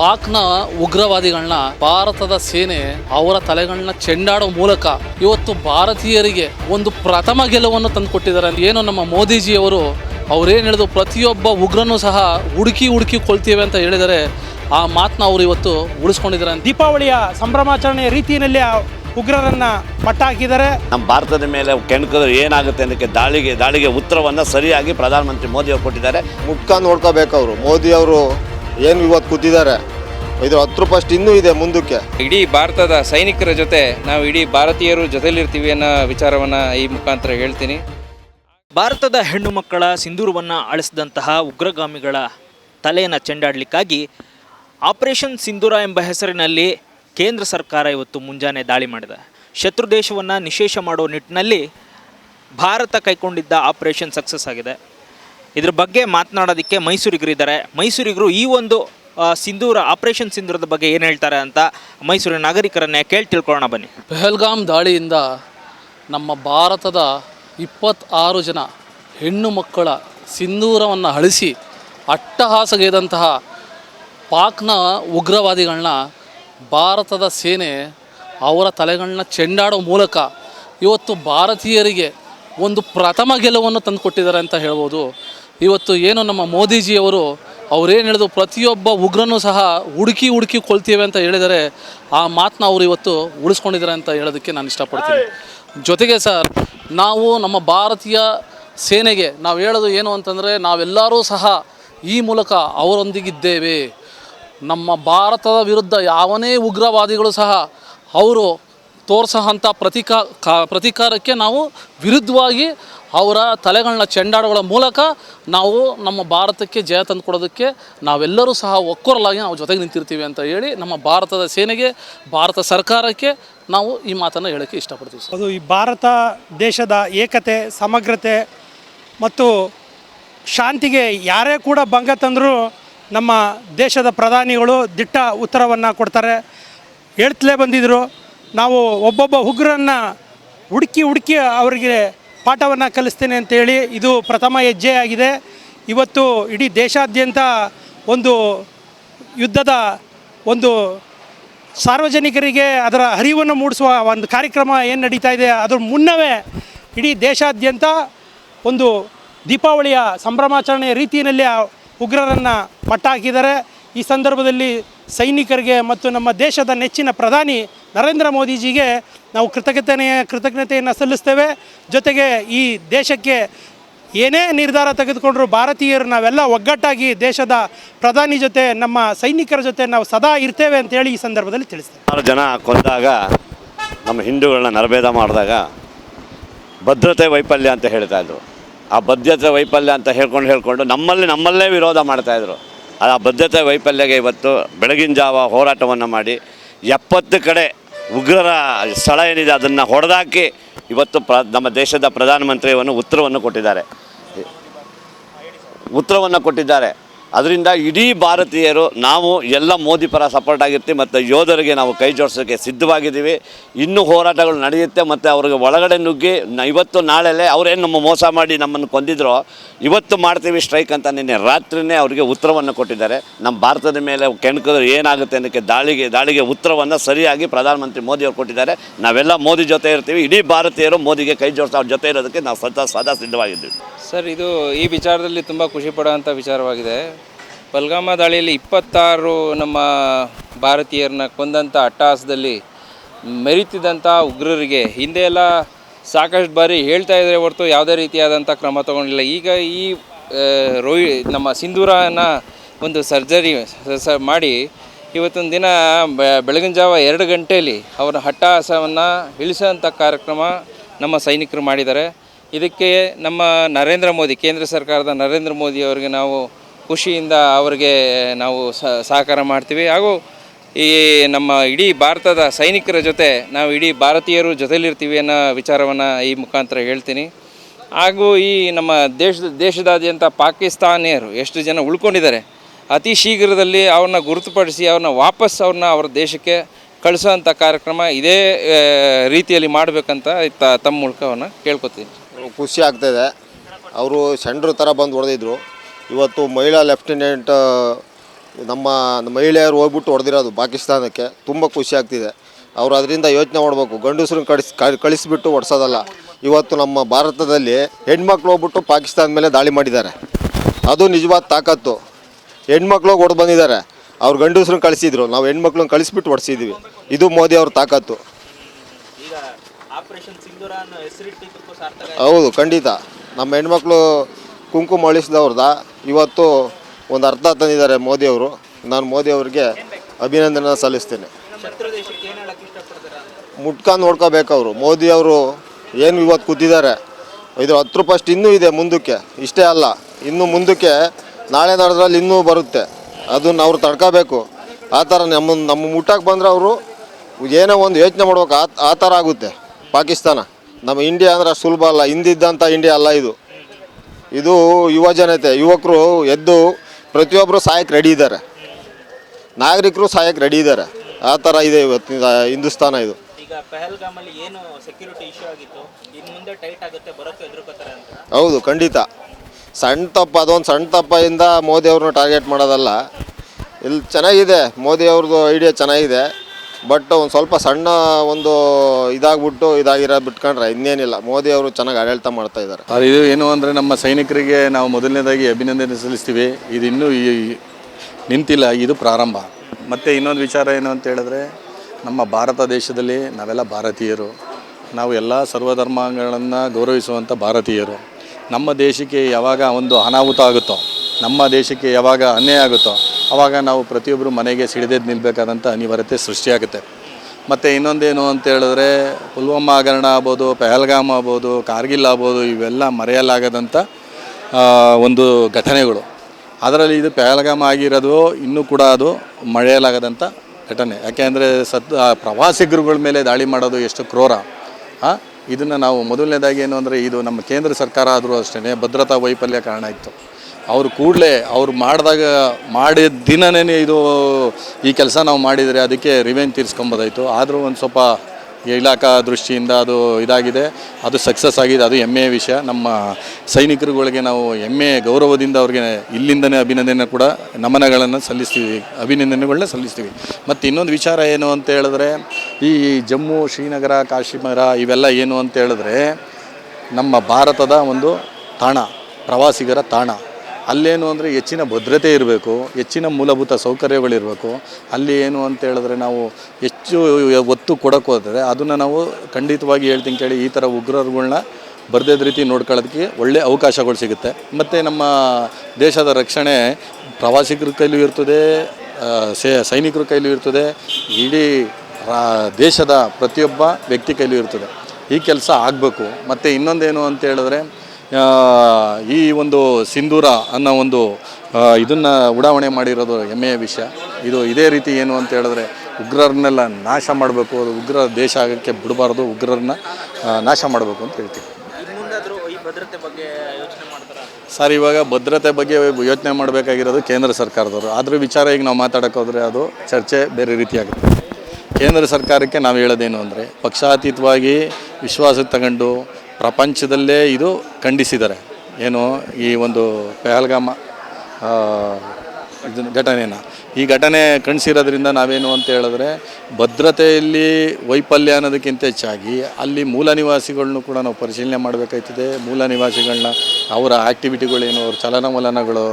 ಪಾಕ್ನ ಉಗ್ರವಾದಿಗಳನ್ನ ಭಾರತದ ಸೇನೆ ಅವರ ತಲೆಗಳನ್ನ ಚೆಂಡಾಡೋ ಮೂಲಕ ಇವತ್ತು ಭಾರತೀಯರಿಗೆ ಒಂದು ಪ್ರಥಮ ಗೆಲುವನ್ನು ತಂದುಕೊಟ್ಟಿದ್ದಾರೆ. ಏನು ನಮ್ಮ ಮೋದಿಜಿಯವರು ಅವರೇನು ಹೇಳಿದ್ರು ಪ್ರತಿಯೊಬ್ಬ ಉಗ್ರನೂ ಸಹ ಹುಡುಕಿ ಹುಡುಕಿ ಕೊಳ್ತೀವಿ ಅಂತ ಹೇಳಿದರೆ ಆ ಮಾತನ್ನ ಅವರು ಇವತ್ತು ಉಳಿಸ್ಕೊಂಡಿದ್ದಾರೆ ದೀಪಾವಳಿಯ ಸಂಭ್ರಮಾಚರಣೆಯ ರೀತಿಯಲ್ಲಿ ಆ ಉಗ್ರರನ್ನ ಪಟ್ಟ ಹಾಕಿದ್ದಾರೆ ನಮ್ಮ ಭಾರತದ ಮೇಲೆ ಕೆಣಕಿದ್ರೆ ಏನಾಗುತ್ತೆ ಅನ್ನೋಕ್ಕೆ ದಾಳಿಗೆ ದಾಳಿಗೆ ಉತ್ತರವನ್ನು ಸರಿಯಾಗಿ ಪ್ರಧಾನಮಂತ್ರಿ ಮೋದಿ ಅವರು ಕೊಟ್ಟಿದ್ದಾರೆ. ಮುಖ ನೋಡ್ಕೋಬೇಕು ಅವರು. ಮೋದಿ ಅವರು ಏನು ಇವತ್ತು ಕೂತಿದ್ದಾರೆ? ಇದು ಹತ್ತು ರೂಪಾಯಿ ಅಷ್ಟು ಇನ್ನೂ ಇದೆ ಮುಂದಕ್ಕೆ. ಇಡೀ ಭಾರತದ ಸೈನಿಕರ ಜೊತೆ ನಾವು ಇಡೀ ಭಾರತೀಯರು ಜೊತೆಲಿರ್ತೀವಿ ಅನ್ನೋ ವಿಚಾರವನ್ನು ಈ ಮುಖಾಂತರ ಹೇಳ್ತೀನಿ. ಭಾರತದ ಹೆಣ್ಣು ಮಕ್ಕಳ ಸಿಂಧೂರವನ್ನು ಅಳಿಸಿದಂತಹ ಉಗ್ರಗಾಮಿಗಳ ತಲೆಯನ್ನು ಚೆಂಡಾಡಲಿಕ್ಕಾಗಿ ಆಪರೇಷನ್ ಸಿಂಧೂರ ಎಂಬ ಹೆಸರಿನಲ್ಲಿ ಕೇಂದ್ರ ಸರ್ಕಾರ ಇವತ್ತು ಮುಂಜಾನೆ ದಾಳಿ ಮಾಡಿದೆ. ಶತ್ರು ದೇಶವನ್ನು ನಿಶೇಷ ಮಾಡೋ ನಿಟ್ಟಿನಲ್ಲಿ ಭಾರತ ಕೈಗೊಂಡಿದ್ದ ಆಪರೇಷನ್ ಸಕ್ಸಸ್ ಆಗಿದೆ. ಇದ್ರ ಬಗ್ಗೆ ಮಾತನಾಡೋದಕ್ಕೆ ಮೈಸೂರಿಗರಿದ್ದಾರೆ ಮೈಸೂರಿಗರು ಈ ಒಂದು ಸಿಂಧೂರ ಆಪರೇಷನ್ ಸಿಂಧೂರದ ಬಗ್ಗೆ ಏನು ಹೇಳ್ತಾರೆ ಅಂತ ಮೈಸೂರಿನ ನಾಗರಿಕರನ್ನೇ ಕೇಳಿ ತಿಳ್ಕೊಳ್ಳೋಣ ಬನ್ನಿ. ಪೆಹಲ್ಗಾಮ್ ದಾಳಿಯಿಂದ ನಮ್ಮ ಭಾರತದ ಇಪ್ಪತ್ತಾರು ಜನ ಹೆಣ್ಣು ಮಕ್ಕಳ ಸಿಂಧೂರವನ್ನು ಅಳಿಸಿ ಅಟ್ಟಹಾಸಗೈದಂತಹ ಪಾಕ್ನ ಉಗ್ರವಾದಿಗಳನ್ನ ಭಾರತದ ಸೇನೆ ಅವರ ತಲೆಗಳನ್ನ ಚೆಂಡಾಡೋ ಮೂಲಕ ಇವತ್ತು ಭಾರತೀಯರಿಗೆ ಒಂದು ಪ್ರಥಮ ಗೆಲುವನ್ನು ತಂದುಕೊಟ್ಟಿದ್ದಾರೆ ಅಂತ ಹೇಳ್ಬೋದು. ಇವತ್ತು ಏನು ನಮ್ಮ ಮೋದಿಜಿಯವರು ಅವರೇನು ಹೇಳಿದ್ರು ಪ್ರತಿಯೊಬ್ಬ ಉಗ್ರನೂ ಸಹ ಹುಡುಕಿ ಹುಡುಕಿ ಕೊಳ್ತೀವಿ ಅಂತ ಹೇಳಿದರೆ ಆ ಮಾತನ್ನ ಅವರು ಇವತ್ತು ಉಳಿಸ್ಕೊಂಡಿದ್ದಾರೆ ಅಂತ ಹೇಳೋದಕ್ಕೆ ನಾನು ಇಷ್ಟಪಡ್ತೀನಿ. ಜೊತೆಗೆ ಸರ್, ನಾವು ನಮ್ಮ ಭಾರತೀಯ ಸೇನೆಗೆ ನಾವು ಹೇಳೋದು ಏನು ಅಂತಂದರೆ ನಾವೆಲ್ಲರೂ ಸಹ ಈ ಮೂಲಕ ಅವರೊಂದಿಗಿದ್ದೇವೆ. ನಮ್ಮ ಭಾರತದ ವಿರುದ್ಧ ಯಾವನೇ ಉಗ್ರವಾದಿಗಳು ಸಹ ಅವರು ತೋರಿಸೋಂಥ ಪ್ರತಿಕಾ, ಕಾ- ಪ್ರತೀಕಾರಕ್ಕೆ ನಾವು ವಿರುದ್ಧವಾಗಿ ಅವರ ತಲೆಗಳನ್ನ ಚೆಂಡಾಡುಗಳ ಮೂಲಕ ನಾವು ನಮ್ಮ ಭಾರತಕ್ಕೆ ಜಯ ತಂದುಕೊಡೋದಕ್ಕೆ ನಾವೆಲ್ಲರೂ ಸಹ ಒಕ್ಕೊರಲಾಗಿ ನಾವು ಜೊತೆಗೆ ನಿಂತಿರ್ತೀವಿ ಅಂತ ಹೇಳಿ ನಮ್ಮ ಭಾರತದ ಸೇನೆಗೆ, ಭಾರತ ಸರ್ಕಾರಕ್ಕೆ ನಾವು ಈ ಮಾತನ್ನು ಹೇಳೋಕ್ಕೆ ಇಷ್ಟಪಡ್ತೀವಿ ಅದು ಈ ಭಾರತ ದೇಶದ ಏಕತೆ, ಸಮಗ್ರತೆ ಮತ್ತು ಶಾಂತಿಗೆ ಯಾರೇ ಕೂಡ ಭಂಗ ತಂದರೂ ನಮ್ಮ ದೇಶದ ಪ್ರಧಾನಿಗಳು ದಿಟ್ಟ ಉತ್ತರವನ್ನು ಕೊಡ್ತಾರೆ. ಹೇಳ್ತಲೇ ಬಂದಿದ್ದರು ನಾವು ಒಬ್ಬೊಬ್ಬ ಉಗ್ರನ್ನು ಹುಡುಕಿ ಹುಡುಕಿ ಅವರಿಗೆ ಪಾಠವನ್ನು ಕಲಿಸ್ತೇನೆ ಅಂತೇಳಿ ಇದು ಪ್ರಥಮ ಹೆಜ್ಜೆಯಾಗಿದೆ ಇವತ್ತು ಇಡೀ ದೇಶಾದ್ಯಂತ ಒಂದು ಯುದ್ಧದ ಒಂದು ಸಾರ್ವಜನಿಕರಿಗೆ ಅದರ ಅರಿವನ್ನು ಮೂಡಿಸುವ ಒಂದು ಕಾರ್ಯಕ್ರಮ ಏನು ನಡೀತಾ ಇದೆ, ಅದ್ರ ಮುನ್ನವೇ ಇಡೀ ದೇಶಾದ್ಯಂತ ಒಂದು ದೀಪಾವಳಿಯ ಸಂಭ್ರಮಾಚರಣೆಯ ರೀತಿಯಲ್ಲಿ ಉಗ್ರರನ್ನು ಪಟ್ಟಾಕಿದ್ದಾರೆ. ಈ ಸಂದರ್ಭದಲ್ಲಿ ಸೈನಿಕರಿಗೆ ಮತ್ತು ನಮ್ಮ ದೇಶದ ನೆಚ್ಚಿನ ಪ್ರಧಾನಿ ನರೇಂದ್ರ ಮೋದಿಜಿಗೆ ನಾವು ಕೃತಜ್ಞತೆಯ ಕೃತಜ್ಞತೆಯನ್ನು ಸಲ್ಲಿಸ್ತೇವೆ. ಜೊತೆಗೆ ಈ ದೇಶಕ್ಕೆ ಏನೇ ನಿರ್ಧಾರ ತೆಗೆದುಕೊಂಡರೂ ಭಾರತೀಯರು ನಾವೆಲ್ಲ ಒಗ್ಗಟ್ಟಾಗಿ ದೇಶದ ಪ್ರಧಾನಿ ಜೊತೆ, ನಮ್ಮ ಸೈನಿಕರ ಜೊತೆ ನಾವು ಸದಾ ಇರ್ತೇವೆ ಅಂತೇಳಿ ಈ ಸಂದರ್ಭದಲ್ಲಿ ತಿಳಿಸ್ತೇವೆ ಜನ ಕೊಂದಾಗ ನಮ್ಮ ಹಿಂದೂಗಳನ್ನ ನರಭೇದ ಮಾಡಿದಾಗ ಭದ್ರತೆ ವೈಫಲ್ಯ ಅಂತ ಹೇಳ್ತಾ ಇದ್ರು. ಆ ಭದ್ರತೆ ವೈಫಲ್ಯ ಅಂತ ಹೇಳ್ಕೊಂಡು ಹೇಳ್ಕೊಂಡು ನಮ್ಮಲ್ಲಿ ನಮ್ಮಲ್ಲೇ ವಿರೋಧ ಮಾಡ್ತಾಯಿದ್ರು ಆ ಭದ್ರತೆ ವೈಫಲ್ಯಗೆ ಇವತ್ತು ಬೆಳಗಿನ ಜಾವ ಹೋರಾಟವನ್ನು ಮಾಡಿ ಎಪ್ಪತ್ತು ಕಡೆ ಉಗ್ರರ ಸ್ಥಳ ಏನಿದೆ ಅದನ್ನು ಹೊಡೆದಾಕಿ ಇವತ್ತು ಪ್ರ ನಮ್ಮ ದೇಶದ ಪ್ರಧಾನಮಂತ್ರಿಯನ್ನು ಉತ್ತರವನ್ನು ಕೊಟ್ಟಿದ್ದಾರೆ. ಉತ್ತರವನ್ನು ಕೊಟ್ಟಿದ್ದಾರೆ. ಅದರಿಂದ ಇಡೀ ಭಾರತೀಯರು, ನಾವು ಎಲ್ಲ ಮೋದಿ ಪರ ಸಪೋರ್ಟ್ ಆಗಿರ್ತೀವಿ ಮತ್ತು ಯೋಧರಿಗೆ ನಾವು ಕೈ ಜೋಡಿಸೋಕ್ಕೆ ಸಿದ್ಧವಾಗಿದ್ದೀವಿ. ಇನ್ನೂ ಹೋರಾಟಗಳು ನಡೆಯುತ್ತೆ ಮತ್ತು ಅವ್ರಿಗೆ ಒಳಗಡೆ ನುಗ್ಗಿ ಇವತ್ತು ನಾಳೆಲೆ ಅವರೇನು ನಮ್ಮ ಮೋಸ ಮಾಡಿ ನಮ್ಮನ್ನು ಕೊಂದಿದ್ರೋ, ಇವತ್ತು ಮಾಡ್ತೀವಿ ಸ್ಟ್ರೈಕ್ ಅಂತ ನಿನ್ನೆ ರಾತ್ರಿನೇ ಅವರಿಗೆ ಉತ್ತರವನ್ನು ಕೊಟ್ಟಿದ್ದಾರೆ. ನಮ್ಮ ಭಾರತದ ಮೇಲೆ ಕೆಣಕಿದ್ರೆ ಏನಾಗುತ್ತೆ ಅನ್ನೋಕ್ಕೆ ದಾಳಿಗೆ ದಾಳಿಗೆ ಉತ್ತರವನ್ನು ಸರಿಯಾಗಿ ಪ್ರಧಾನಮಂತ್ರಿ ಮೋದಿ ಅವರು ಕೊಟ್ಟಿದ್ದಾರೆ. ನಾವೆಲ್ಲ ಮೋದಿ ಜೊತೆ ಇರ್ತೀವಿ, ಇಡೀ ಭಾರತೀಯರು ಮೋದಿಗೆ ಕೈ ಜೋಡಿಸ್ತಾ ಅವ್ರ ಜೊತೆ ಇರೋದಕ್ಕೆ ನಾವು ಸದಾ ಸದಾ ಸಿದ್ಧವಾಗಿದ್ದೀವಿ. ಸರ್, ಇದು ಈ ವಿಚಾರದಲ್ಲಿ ತುಂಬ ಖುಷಿ ಪಡುವಂಥ ವಿಚಾರವಾಗಿದೆ. ಪಲ್ಗಾಮ ದಾಳಿಯಲ್ಲಿ ಇಪ್ಪತ್ತಾರು ನಮ್ಮ ಭಾರತೀಯರನ್ನ ಕೊಂದಂಥ ಅಟ್ಟಹಾಸದಲ್ಲಿ ಮೆರೀತಿದ್ದಂಥ ಉಗ್ರರಿಗೆ ಹಿಂದೆ ಎಲ್ಲ ಸಾಕಷ್ಟು ಬಾರಿ ಹೇಳ್ತಾ ಇದ್ದಾರೆ ಹೊರತು ಯಾವುದೇ ರೀತಿಯಾದಂಥ ಕ್ರಮ ತಗೊಂಡಿಲ್ಲ. ಈಗ ಈ ರೋಹಿ, ನಮ್ಮ ಸಿಂಧೂರನ ಒಂದು ಸರ್ಜರಿ, ಸ ಮಾಡಿ ಇವತ್ತೊಂದು ದಿನ ಬೆಳಗಿನ ಜಾವ ಎರಡು ಗಂಟೆಯಲ್ಲಿ ಅವರ ಹಟ್ಟಹಾಸವನ್ನು ಇಳಿಸೋಂಥ ಕಾರ್ಯಕ್ರಮ ನಮ್ಮ ಸೈನಿಕರು ಮಾಡಿದ್ದಾರೆ. ಇದಕ್ಕೆ ನಮ್ಮ ನರೇಂದ್ರ ಮೋದಿ, ಕೇಂದ್ರ ಸರ್ಕಾರದ ನರೇಂದ್ರ ಮೋದಿ ಅವರಿಗೆ ನಾವು ಖುಷಿಯಿಂದ ಅವರಿಗೆ ನಾವು ಸಹಕಾರ ಮಾಡ್ತೀವಿ. ಹಾಗೂ ಈ ನಮ್ಮ ಇಡೀ ಭಾರತದ ಸೈನಿಕರ ಜೊತೆ ನಾವು ಇಡೀ ಭಾರತೀಯರು ಜೊತೆಲಿರ್ತೀವಿ ಅನ್ನೋ ವಿಚಾರವನ್ನು ಈ ಮುಖಾಂತರ ಹೇಳ್ತೀನಿ. ಹಾಗೂ ಈ ನಮ್ಮ ದೇಶದ ದೇಶದಾದ್ಯಂತ ಪಾಕಿಸ್ತಾನಿಯರು ಎಷ್ಟು ಜನ ಉಳ್ಕೊಂಡಿದ್ದಾರೆ, ಅತಿ ಶೀಘ್ರದಲ್ಲಿ ಅವ್ರನ್ನ ಗುರುತುಪಡಿಸಿ ಅವ್ರನ್ನ ವಾಪಸ್ ಅವ್ರನ್ನ ಅವ್ರ ದೇಶಕ್ಕೆ ಕಳಿಸೋಂಥ ಕಾರ್ಯಕ್ರಮ ಇದೇ ರೀತಿಯಲ್ಲಿ ಮಾಡಬೇಕಂತ ತ- ತಮ್ಮ ಮೂಲಕವನ್ನು ಕೇಳ್ಕೊತೀನಿ. ಖುಷಿ ಆಗ್ತಾಯಿದೆ ಅವರು ಸೆಂಡ್ರ ಥರ ಬಂದು ಹೊಡೆದಿದ್ರು. ಇವತ್ತು ಮಹಿಳಾ ಲೆಫ್ಟಿನೆಂಟ್ ನಮ್ಮ ಮಹಿಳೆಯರು ಹೋಗ್ಬಿಟ್ಟು ಹೊಡೆದಿರೋದು ಪಾಕಿಸ್ತಾನಕ್ಕೆ ತುಂಬ ಖುಷಿ ಆಗ್ತಿದೆ. ಅವರು ಅದರಿಂದ ಯೋಚನೆ ಮಾಡಬೇಕು. ಗಂಡಸ್ರನ್ನ ಕಳಿಸ್ ಕಳಿಸಿಬಿಟ್ಟು ಹೊಡ್ಸೋದಲ್ಲ. ಇವತ್ತು ನಮ್ಮ ಭಾರತದಲ್ಲಿ ಹೆಣ್ಮಕ್ಳು ಹೋಗ್ಬಿಟ್ಟು ಪಾಕಿಸ್ತಾನ ಮೇಲೆ ದಾಳಿ ಮಾಡಿದ್ದಾರೆ. ಅದು ನಿಜವಾದ ತಾಕತ್ತು. ಹೆಣ್ಮಕ್ಳು ಹೊಡೆದು ಬಂದಿದ್ದಾರೆ. ಅವ್ರು ಗಂಡಸ್ರನ್ನ ಕಳಿಸಿದ್ರು. ನಾವು ಹೆಣ್ಮಕ್ಳನ್ನ ಕಳಿಸ್ಬಿಟ್ಟು ಹೊಡ್ಸಿದ್ವಿ. ಇದು ಮೋದಿ ಅವ್ರ ತಾಕತ್ತು. ಹೌದು, ಖಂಡಿತ. ನಮ್ಮ ಹೆಣ್ಮಕ್ಳು ಕುಂಕುಮ ಅಳಿಸಿದವ್ರದ? ಇವತ್ತು ಒಂದು ಅರ್ಥ ತಂದಿದ್ದಾರೆ ಮೋದಿಯವರು ನಾನು ಮೋದಿಯವ್ರಿಗೆ ಅಭಿನಂದನೆ ಸಲ್ಲಿಸ್ತೇನೆ. ಮುಟ್ಕೊಂಡು ನೋಡ್ಕೋಬೇಕು ಅವರು. ಮೋದಿ ಅವರು ಏನು ಇವತ್ತು ಕೂತಿದ್ದಾರೆ. ಇದು ಹತ್ತು ಫಸ್ಟ್ ಇನ್ನೂ ಇದೆ ಮುಂದಕ್ಕೆ. ಇಷ್ಟೇ ಅಲ್ಲ, ಇನ್ನು ಮುಂದಕ್ಕೆ ನಾಳೆ ನಡೆದ್ರಲ್ಲಿ ಇನ್ನೂ ಬರುತ್ತೆ. ಅದನ್ನು ಅವ್ರು ತಡ್ಕೋಬೇಕು. ಆ ಥರ ನಮ್ಮ ನಮ್ಮ ಮುಟ್ಟಕ್ಕೆ ಬಂದರೆ ಅವರು ಏನೋ ಒಂದು ಯೋಚನೆ ಮಾಡ್ಬೇಕು. ಆ ಥರ ಆಗುತ್ತೆ. ಪಾಕಿಸ್ತಾನ. ನಮ್ಮ ಇಂಡಿಯಾ ಅಂದ್ರೆ ಸುಲಭ ಅಲ್ಲ. ಹಿಂದಿದ್ದಂಥ ಇಂಡಿಯಾ ಅಲ್ಲ ಇದು. ಇದು ಯುವ ಜನತೆ ಯುವಕರು ಎದ್ದು ಪ್ರತಿಯೊಬ್ಬರು ಸಹಾಯಕ್ಕೆ ರೆಡಿ ಇದ್ದಾರೆ ನಾಗರಿಕರು ಸಹಾಯಕ್ಕೆ ರೆಡಿ ಇದ್ದಾರೆ ಆ ಥರ ಇದೆ ಇವತ್ತಿನ ಹಿಂದೂಸ್ತಾನ ಇದು. ಈಗ ಪಹಲ್ಗಾಮಲ್ಲಿ ಏನು ಸೆಕ್ಯೂರಿಟಿ ಇಶ್ಯೂ ಆಗಿತ್ತು? ಇನ್ನು ಮುಂದೆ ಟೈಟ್ ಆಗುತ್ತೆ ಬರೋಕ್ಕೆ ಎದುರುಕೋತಾರೆ ಅಂತ. ಹೌದು ಖಂಡಿತ. ಸಣ್ಣ ತಪ್ಪ ಅದೊಂದು ಸಣ್ಣ ತಪ್ಪಿಂದ ಮೋದಿ ಅವ್ರನ್ನ ಟಾರ್ಗೆಟ್ ಮಾಡೋದಲ್ಲ. ಇಲ್ಲಿ ಚೆನ್ನಾಗಿದೆ ಮೋದಿ ಅವ್ರದ್ದು ಐಡಿಯಾ ಚೆನ್ನಾಗಿದೆ. ಬಟ್ ಒಂದು ಸ್ವಲ್ಪ ಸಣ್ಣ ಒಂದು ಇದಾಗ್ಬಿಟ್ಟು ಇದಾಗಿರೋ ಬಿಟ್ಕೊಂಡ್ರೆ ಇನ್ನೇನಿಲ್ಲ. ಮೋದಿ ಅವರು ಚೆನ್ನಾಗಿ ಆಡಳಿತ ಮಾಡ್ತಾ ಇದ್ದಾರೆ. ಅದು ಇದು ಏನು ಅಂದರೆ ನಮ್ಮ ಸೈನಿಕರಿಗೆ ನಾವು ಮೊದಲನೇದಾಗಿ ಅಭಿನಂದನೆ ಸಲ್ಲಿಸ್ತೀವಿ. ಇದು ಇನ್ನೂ ಈ ನಿಂತಿಲ್ಲ, ಇದು ಪ್ರಾರಂಭ. ಮತ್ತು ಇನ್ನೊಂದು ವಿಚಾರ ಏನು ಅಂತ ಹೇಳಿದ್ರೆ, ನಮ್ಮ ಭಾರತ ದೇಶದಲ್ಲಿ ನಾವೆಲ್ಲ ಭಾರತೀಯರು. ನಾವು ಎಲ್ಲ ಸರ್ವಧರ್ಮಗಳನ್ನು ಗೌರವಿಸುವಂಥ ಭಾರತೀಯರು. ನಮ್ಮ ದೇಶಕ್ಕೆ ಯಾವಾಗ ಒಂದು ಅನಾಹುತ ಆಗುತ್ತೋ, ನಮ್ಮ ದೇಶಕ್ಕೆ ಯಾವಾಗ ಅನ್ಯಾಯ ಆಗುತ್ತೋ ಆವಾಗ ನಾವು ಪ್ರತಿಯೊಬ್ಬರು ಮನೆಗೆ ಸಿಡಿದೆದ್ದು ನಿಲ್ಲಬೇಕಾದಂಥ ಅನಿವಾರ್ಯತೆ ಸೃಷ್ಟಿಯಾಗುತ್ತೆ. ಮತ್ತು ಇನ್ನೊಂದೇನು ಅಂತ ಹೇಳಿದ್ರೆ ಪುಲ್ವಾಮ ಹಗರಣ ಆಗ್ಬೋದು, ಪೆಹಲ್ಗಾಮ್ ಆಗ್ಬೋದು, ಕಾರ್ಗಿಲ್ ಆಗ್ಬೋದು, ಇವೆಲ್ಲ ಮರೆಯಲಾಗದಂಥ ಒಂದು ಘಟನೆಗಳು. ಅದರಲ್ಲಿ ಇದು ಪೆಹಲ್ಗಾಮ್ ಆಗಿರೋದು, ಇನ್ನೂ ಕೂಡ ಅದು ಮರೆಯಲಾಗದಂಥ ಘಟನೆ. ಯಾಕೆಂದರೆ ಸತ್ ಪ್ರವಾಸಿಗರುಗಳ ಮೇಲೆ ದಾಳಿ ಮಾಡೋದು ಎಷ್ಟು ಕ್ರೂರ. ಹಾಂ ಇದನ್ನು ನಾವು ಮೊದಲನೇದಾಗಿ ಏನು ಅಂದರೆ ಇದು ನಮ್ಮ ಕೇಂದ್ರ ಸರ್ಕಾರ ಆದರೂ ಅಷ್ಟೇ ಭದ್ರತಾ ವೈಫಲ್ಯ ಕಾರಣ ಇತ್ತು. ಅವರು ಕೂಡಲೇ ಅವ್ರು ಮಾಡಿದಾಗ ಮಾಡಿದ ದಿನನೇ ಇದು ಈ ಕೆಲಸ ನಾವು ಮಾಡಿದರೆ ಅದಕ್ಕೆ ರಿವೆನ್ ತೀರಿಸ್ಕೊಂಬೋದಾಯಿತು. ಆದರೂ ಒಂದು ಸ್ವಲ್ಪ ಇಲಾಖಾ ದೃಷ್ಟಿಯಿಂದ ಅದು ಇದಾಗಿದೆ. ಅದು ಸಕ್ಸಸ್ ಆಗಿದೆ. ಅದು ಹೆಮ್ಮೆಯ ವಿಷಯ. ನಮ್ಮ ಸೈನಿಕರುಗಳಿಗೆ ನಾವು ಹೆಮ್ಮೆ, ಗೌರವದಿಂದ ಅವ್ರಿಗೆ ಇಲ್ಲಿಂದನೇ ಅಭಿನಂದನೆ ಕೂಡ ನಮನಗಳನ್ನು ಸಲ್ಲಿಸ್ತೀವಿ. ಅಭಿನಂದನೆಗಳನ್ನ ಸಲ್ಲಿಸ್ತೀವಿ. ಮತ್ತು ಇನ್ನೊಂದು ವಿಚಾರ ಏನು ಅಂತ ಹೇಳಿದ್ರೆ, ಈ ಜಮ್ಮು, ಶ್ರೀನಗರ, ಕಾಶ್ಮೀರ ಇವೆಲ್ಲ ಏನು ಅಂತ ಹೇಳಿದ್ರೆ, ನಮ್ಮ ಭಾರತದ ಒಂದು ತಾಣ, ಪ್ರವಾಸಿಗರ ತಾಣ. ಅಲ್ಲೇನು ಅಂದರೆ ಹೆಚ್ಚಿನ ಭದ್ರತೆ ಇರಬೇಕು, ಹೆಚ್ಚಿನ ಮೂಲಭೂತ ಸೌಕರ್ಯಗಳಿರಬೇಕು. ಅಲ್ಲಿ ಏನು ಅಂತ ಹೇಳಿದ್ರೆ ನಾವು ಹೆಚ್ಚು ಒತ್ತು ಕೊಡೋಕೆ ಹೋದರೆ ಅದನ್ನು ನಾವು ಖಂಡಿತವಾಗಿ ಹೇಳ್ತೀನಿ ಕೇಳಿ, ಈ ಥರ ಉಗ್ರರುಗಳನ್ನ ಬರ್ದೇದ ರೀತಿ ನೋಡ್ಕೊಳ್ಳೋದಕ್ಕೆ ಒಳ್ಳೆ ಅವಕಾಶಗಳು ಸಿಗುತ್ತೆ. ಮತ್ತು ನಮ್ಮ ದೇಶದ ರಕ್ಷಣೆ ಪ್ರವಾಸಿಗರ ಕೈಲೂ ಇರ್ತದೆ ಸೇ, ಸೈನಿಕರ ಕೈಲೂ ಇರ್ತದೆ, ಇಡೀ ರಾ- ದೇಶದ ಪ್ರತಿಯೊಬ್ಬ ವ್ಯಕ್ತಿ ಕೈಲೂ ಇರ್ತದೆ. ಈ ಕೆಲಸ ಆಗಬೇಕು. ಮತ್ತು ಇನ್ನೊಂದೇನು ಅಂತ ಹೇಳಿದ್ರೆ ಈ ಒಂದು ಸಿಂಧೂರ ಅನ್ನೋ ಒಂದು ಇದನ್ನು ಉಡಾವಣೆ ಮಾಡಿರೋದು ಹೆಮ್ಮೆಯ ವಿಷಯ. ಇದು ಇದೇ ರೀತಿ ಏನು ಅಂತ ಹೇಳಿದ್ರೆ ಉಗ್ರರನ್ನೆಲ್ಲ ನಾಶ ಮಾಡಬೇಕು ಉಗ್ರ ದೇಶ ಆಗೋಕ್ಕೆ ಬಿಡಬಾರ್ದು ಉಗ್ರರನ್ನ ನಾಶ ಮಾಡಬೇಕು ಅಂತ ಹೇಳ್ತೀವಿ. ಸರ್ ಇವಾಗ ಭದ್ರತೆ ಬಗ್ಗೆ ಯೋಚನೆ ಮಾಡಬೇಕಾಗಿರೋದು ಕೇಂದ್ರ ಸರ್ಕಾರದವರು. ಅದ್ರ ವಿಚಾರ ಈಗ ನಾವು ಮಾತಾಡೋಕೆ ಹೋದರೆ ಅದು ಚರ್ಚೆ ಬೇರೆ ರೀತಿಯಾಗುತ್ತೆ ಕೇಂದ್ರ ಸರ್ಕಾರಕ್ಕೆ ನಾವು ಹೇಳೋದೇನು ಅಂದರೆ ಪಕ್ಷಾತೀತವಾಗಿ ವಿಶ್ವಾಸ ತಗೊಂಡು ಪ್ರಪಂಚದಲ್ಲೇ ಇದು ಖಂಡಿಸಿದ್ದಾರೆ. ಏನು ಈ ಒಂದು ಪೆಹಲ್ಗಾಮ ಇದನ್ನ ಘಟನೆನ. ಈ ಘಟನೆ ಕಣ್ಸಿರೋದ್ರಿಂದ ನಾವೇನು ಅಂತ ಹೇಳಿದ್ರೆ, ಭದ್ರತೆಯಲ್ಲಿ ವೈಫಲ್ಯ ಅನ್ನೋದಕ್ಕಿಂತ ಹೆಚ್ಚಾಗಿ ಅಲ್ಲಿ ಮೂಲ ನಿವಾಸಿಗಳನ್ನೂ ಕೂಡ ನಾವು ಪರಿಶೀಲನೆ ಮಾಡಬೇಕಾಯ್ತದೆ. ಮೂಲ ನಿವಾಸಿಗಳನ್ನ ಅವರ ಆ್ಯಕ್ಟಿವಿಟಿಗಳೇನು ಅವ್ರ ಚಲನವಲನಗಳು,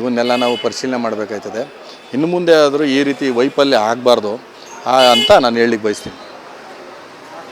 ಇವನ್ನೆಲ್ಲ ನಾವು ಪರಿಶೀಲನೆ ಮಾಡಬೇಕಾಯ್ತದೆ. ಇನ್ನು ಮುಂದೆ ಆದರೂ ಈ ರೀತಿ ವೈಫಲ್ಯ ಆಗಬಾರ್ದು ಅಂತ ನಾನು ಹೇಳಲಿಕ್ಕೆ ಬಯಸ್ತೀನಿ.